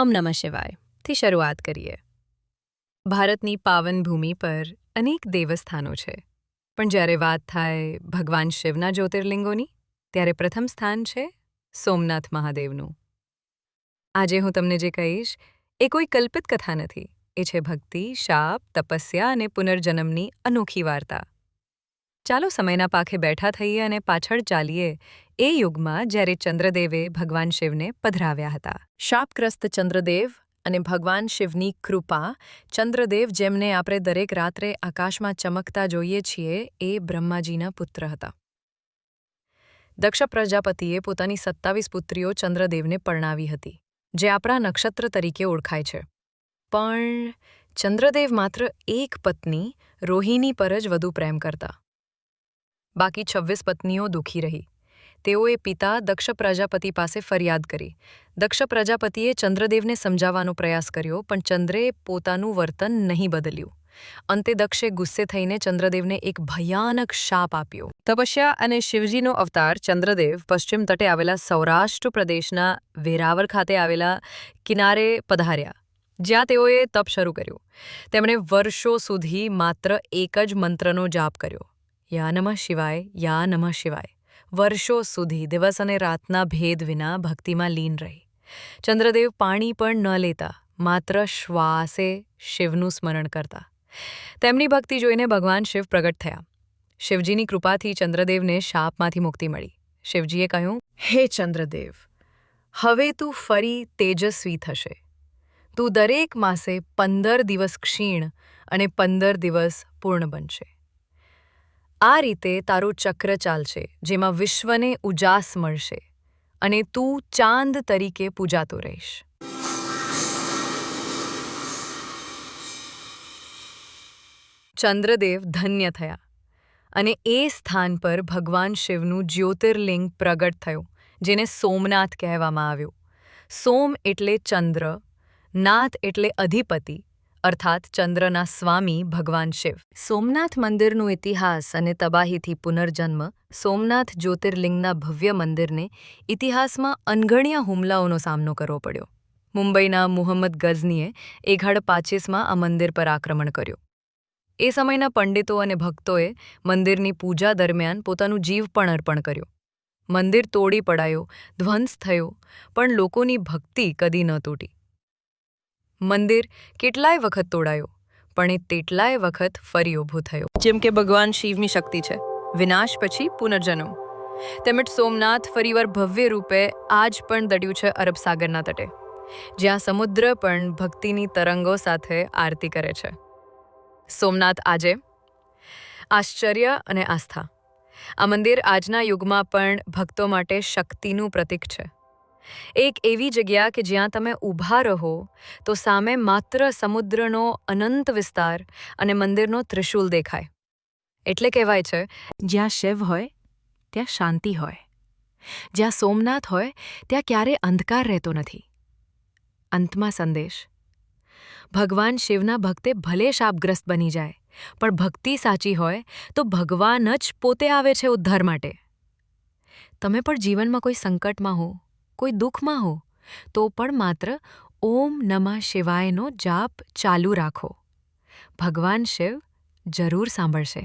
અમ નમઃ શિવાય. થી શરૂઆત કરીએ. ભારતની પાવન ભૂમિ પર અનેક દેવસ્થાનો છે. પણ જ્યારે વાત થાય ભગવાન શિવના જ્યોતિર્લિંગોની, ત્યારે પ્રથમ સ્થાન છે સોમનાથ મહાદેવનું. આજે હું તમને જે કહીશ, એ કોઈ કલ્પિત કથા નથી. એ છે ભક્તિ, શાપ, તપસ્યા અને પુનર્જન્મની અનોખી વાર્તા. ચાલો સમયના પાખે બેઠા થઈએ અને પાછળ ચાલીએ એ યુગમાં જ્યારે ચંદ્રદેવે ભગવાન શિવને પધરાવ્યા હતા. શાપગ્રસ્ત ચંદ્રદેવ અને ભગવાન શિવની કૃપા ચંદ્રદેવ જેમને આપણે દરેક રાત્રે આકાશમાં ચમકતા જોઈએ છીએ એ બ્રહ્માજીના પુત્ર હતા. દક્ષ પ્રજાપતિએ પોતાની સત્તાવીસ પુત્રીઓ ચંદ્રદેવને પરણાવી હતી, જે આપણા નક્ષત્ર તરીકે ઓળખાય છે. પણ ચંદ્રદેવ માત્ર એક પત્ની રોહિણી પર જ વધુ પ્રેમ કરતા. બાકી છવ્વીસ પત્નીઓ દુઃખી રહી. તેઓએ પિતા દક્ષ પ્રજાપતિ પાસે ફરિયાદ કરી. દક્ષ પ્રજાપતિએ ચંદ્રદેવને સમજાવવાનો પ્રયાસ કર્યો, પણ ચંદ્રે પોતાનું વર્તન નહીં બદલ્યું. અંતે દક્ષે ગુસ્સે થઈને ચંદ્રદેવને એક ભયાનક શાપ આપ્યો. તપસ્યા અને શિવજીનો અવતાર ચંદ્રદેવ પશ્ચિમ તટે આવેલા સૌરાષ્ટ્ર પ્રદેશના વેરાવર ખાતે આવેલા કિનારે પધાર્યા, જ્યાં તેઓએ તપ શરૂ કર્યું. તેમણે વર્ષો સુધી માત્ર એક જ મંત્રનો જાપ કર્યો, યા નમઃ શિવાય, યા નમઃ શિવાય. વર્ષો સુધી, દિવસ અને રાતના ભેદ વિના ભક્તિમાં લીન રહી. ચંદ્રદેવ પાણી પણ ન લેતા, માત્ર શ્વાસે શિવનું સ્મરણ કરતા. તેમની ભક્તિ જોઈને ભગવાન શિવ પ્રગટ થયા. શિવજીની કૃપાથી ચંદ્રદેવને શાપમાંથી મુક્તિ મળી. શિવજીએ કહ્યું, હે ચંદ્રદેવ, હવે તું ફરી તેજસ્વી થશે. તું દરેક માસે પંદર દિવસ ક્ષીણ અને પંદર દિવસ પૂર્ણ બનશે. આ રીતે તારું ચક્ર ચાલશે, જેમાં વિશ્વને ઉજાસ મળશે અને તું ચાંદ તરીકે પૂજાતો રહીશ. ચંદ્રદેવ ધન્ય થયા અને એ સ્થાન પર ભગવાન શિવનું જ્યોતિર્લિંગ પ્રગટ થયું, જેને સોમનાથ કહેવામાં આવ્યું. સોમ એટલે ચંદ્ર, નાથ એટલે અધિપતિ અર્થાત ચંદ્રના સ્વામી ભગવાન શિવ. સોમનાથ મંદિરનું ઇતિહાસ અને તબાહીથી પુનર્જન્મ સોમનાથ જ્યોતિર્લિંગના ભવ્ય મંદિરને ઇતિહાસમાં અનગણ્યા હુમલાઓનો સામનો કરવો પડ્યો. મુંબઈના મુહમ્મદ ગઝનીએ એઘાડ પાચીસમાં આ મંદિર પર આક્રમણ કર્યું. એ સમયના પંડિતો અને ભક્તોએ મંદિરની પૂજા દરમિયાન પોતાનું જીવ પણ અર્પણ કર્યું. મંદિર તોડી પડાયો, ધ્વંસ થયો, પણ લોકોની ભક્તિ કદી ન તૂટી. મંદિર કેટલાય વખત તોડાયો, પણ એ તેટલાય વખત ફરી ઊભું થયું. જેમ કે ભગવાન શિવની શક્તિ છે, વિનાશ પછી પુનર્જન્મ. તેમજ સોમનાથ ફરીવાર ભવ્ય રૂપે આજ પણ દડ્યું છે અરબ સાગરના તટે, જ્યાં સમુદ્ર પણ ભક્તિની તરંગો સાથે આરતી કરે છે. સોમનાથ આજે આશ્ચર્ય અને આસ્થા. આ મંદિર આજના યુગમાં પણ ભક્તો માટે શક્તિનું પ્રતીક છે. એક એવી જગ્યા કે જ્યાં તમે ઊભા રહો, તો સામે માત્ર સમુદ્રનો અનંત વિસ્તાર અને મંદિરનો ત્રિશૂલ દેખાય. એટલે કહેવાય છે, જ્યાં શિવ હોય, ત્યાં શાંતિ હોય. જ્યાં સોમનાથ હોય, ત્યાં ક્યારે અંધકાર રહેતો નથી. અંતમાં સંદેશ, ભગવાન શિવના ભક્તે ભલે શાપગ્રસ્ત બની જાય, પણ ભક્તિ સાચી હોય, તો ભગવાન જ પોતે આવે છે ઉદ્ધાર માટે. તમે પણ જીવનમાં કોઈ સંકટમાં હો કોઈ દુઃખમાં હો, તો પણ માત્ર ઓમ નમઃ શિવાયનો જાપ ચાલુ રાખો. ભગવાન શિવ જરૂર સાંભળશે.